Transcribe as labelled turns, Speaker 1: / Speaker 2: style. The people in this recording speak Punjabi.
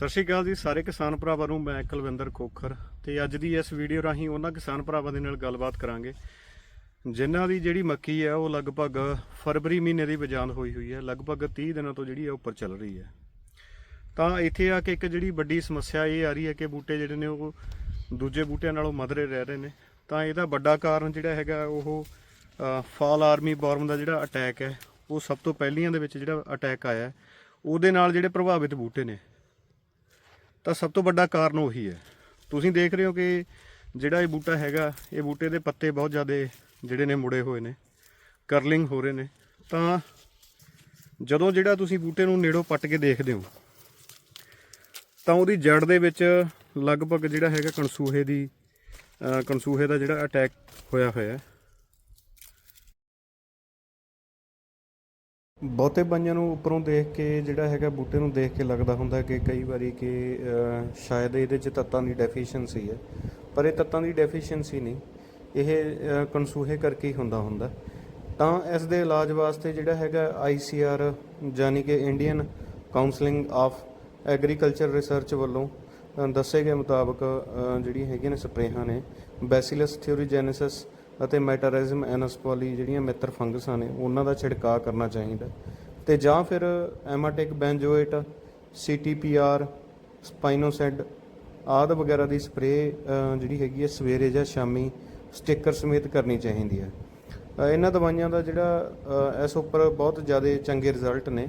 Speaker 1: ਸਤਿ ਸ਼੍ਰੀ ਅਕਾਲ ਜੀ, ਸਾਰੇ ਕਿਸਾਨ ਭਰਾਵਾਂ ਨੂੰ, ਮੈਂ ਕੁਲਵਿੰਦਰ ਖੋਖਰ ਤੇ ਅੱਜ ਦੀ ਇਸ ਵੀਡੀਓ ਰਾਹੀਂ ਉਹਨਾਂ ਕਿਸਾਨ ਭਰਾਵਾਂ ਦੇ ਨਾਲ ਗੱਲਬਾਤ ਕਰਾਂਗੇ। ਜਿਨ੍ਹਾਂ ਦੀ ਜਿਹੜੀ ਮੱਕੀ ਹੈ, ਉਹ ਲਗਭਗ ਫਰਵਰੀ ਮਹੀਨੇ ਦੀ ਬਜਾਂਦ ਹੋਈ ਹੋਈ ਹੈ, ਲਗਭਗ 30 ਦਿਨਾਂ ਤੋਂ ਜਿਹੜੀ ਹੈ ਉੱਪਰ ਚੱਲ ਰਹੀ ਹੈ। ਤਾਂ ਇੱਥੇ ਆ ਕੇ ਇੱਕ ਜਿਹੜੀ ਵੱਡੀ ਸਮੱਸਿਆ ਇਹ ਆ ਰਹੀ ਹੈ ਕਿ ਬੂਟੇ ਜਿਹੜੇ ਨੇ, ਉਹ ਦੂਜੇ ਬੂਟਿਆਂ ਨਾਲੋਂ ਮਧਰੇ ਰਹਿ ਰਹੇ ਨੇ। ਤਾਂ ਇਹਦਾ ਵੱਡਾ ਕਾਰਨ ਜਿਹੜਾ ਹੈਗਾ, ਉਹ ਫਾਲ ਆਰਮੀ ਬੋਰਮ ਦਾ ਜਿਹੜਾ ਅਟੈਕ ਹੈ, ਉਹ ਸਭ ਤੋਂ ਪਹਿਲੀਆਂ ਦੇ ਵਿੱਚ ਜਿਹੜਾ ਅਟੈਕ ਆਇਆ ਉਹਦੇ ਨਾਲ ਜਿਹੜੇ ਪ੍ਰਭਾਵਿਤ ਬੂਟੇ ਨੇ ਤਾਂ ਸਭ ਤੋਂ ਵੱਡਾ ਕਾਰਨ ਉਹੀ ਹੈ। ਤੁਸੀਂ ਦੇਖ ਰਹੇ ਹੋ ਕਿ ਜਿਹੜਾ ਇਹ ਬੂਟਾ ਹੈਗਾ, ਇਹ ਬੂਟੇ ਦੇ ਪੱਤੇ ਬਹੁਤ ਜ਼ਿਆਦਾ ਜਿਹੜੇ ਨੇ ਮੁੜੇ ਹੋਏ ਨੇ, ਕਰਲਿੰਗ ਹੋ ਰਹੇ ਨੇ। ਤਾਂ ਜਦੋਂ ਜਿਹੜਾ ਤੁਸੀਂ ਬੂਟੇ ਨੂੰ ਨੇੜੋਂ ਪੱਟ ਕੇ ਦੇਖਦੇ ਹੋ, ਤਾਂ ਉਹਦੀ ਜੜ ਦੇ ਵਿੱਚ ਲਗਭਗ ਜਿਹੜਾ ਹੈਗਾ ਕਣਸੂਹੇ ਦੀ, ਅਹ ਕਣਸੂਹੇ ਦਾ ਜਿਹੜਾ ਅਟੈਕ ਹੋਇਆ ਹੋਇਆ ਹੈ। ਬਹੁਤੇ ਬੰਜਾਂ ਨੂੰ ਉੱਪਰੋਂ ਦੇਖ ਕੇ ਜਿਹੜਾ ਹੈਗਾ ਬੂਟੇ ਨੂੰ ਦੇਖ ਕੇ ਲੱਗਦਾ ਹੁੰਦਾ ਕਿ ਕਈ ਵਾਰੀ ਕਿ ਸ਼ਾਇਦ ਇਹਦੇ 'ਚ ਤੱਤਾਂ ਦੀ ਡੈਫੀਸ਼ੀਐਂਸੀ ਹੈ। ਪਰ ਇਹ ਤੱਤਾਂ ਦੀ ਡੈਫੀਸ਼ੀਐਂਸੀ ਨਹੀਂ। ਇਹ ਅਹ, ਕਰਕੇ ਹੀ ਹੁੰਦਾ ਹੁੰਦਾ। ਤਾਂ ਇਸ ਦੇ ਇਲਾਜ ਵਾਸਤੇ ਜਿਹੜਾ ਹੈਗਾ ਆਈਸੀਆਰ ਯਾਨੀ ਕਿ Indian counselling of agriculture research ਵੱਲੋਂ ਦੱਸੇ ਗਏ ਮੁਤਾਬਕ ਅ, ਜਿਹੜੀ ਹੈਗੀਆਂ ਨੇ ਸਪਰੇਹਾਂ ਨੇ ਬੈਸੀਲਸ ਥਿਓਰੀਜੈਨਿਸਿਸ ਅਤੇ ਮੈਟਾਰਿਜ਼ਮ, ਐਨਸਪੋਲੀ ਜਿਹੜੀਆਂ ਮਿੱਤਰ ਫੰਗਸਾਂ ਨੇ ਉਹਨਾਂ ਦਾ ਛਿੜਕਾਅ ਕਰਨਾ ਚਾਹੀਦਾ ਤੇ ਜਾਂ ਫਿਰ ਐਮਾਟਿਕ ਬੈਂਜੋਏਟ, ਸੀਟੀਪੀਆਰ, ਸਪਾਈਨੋਸੈਡ ਆਦਿ ਵਗੈਰਾ ਦੀ ਸਪਰੇਅ ਜਿਹੜੀ ਹੈਗੀ ਹੈ, ਸਵੇਰੇ ਜਾਂ ਸ਼ਾਮੀ ਸਟਿੱਕਰ ਸਮੇਤ ਕਰਨੀ ਚਾਹੀਦੀ ਹੈ। ਇਹਨਾਂ ਦਵਾਈਆਂ ਦਾ ਜਿਹੜਾ ਇਸ ਉੱਪਰ ਬਹੁਤ ਜ਼ਿਆਦਾ ਚੰਗੇ ਰਿਜ਼ਲਟ ਨੇ।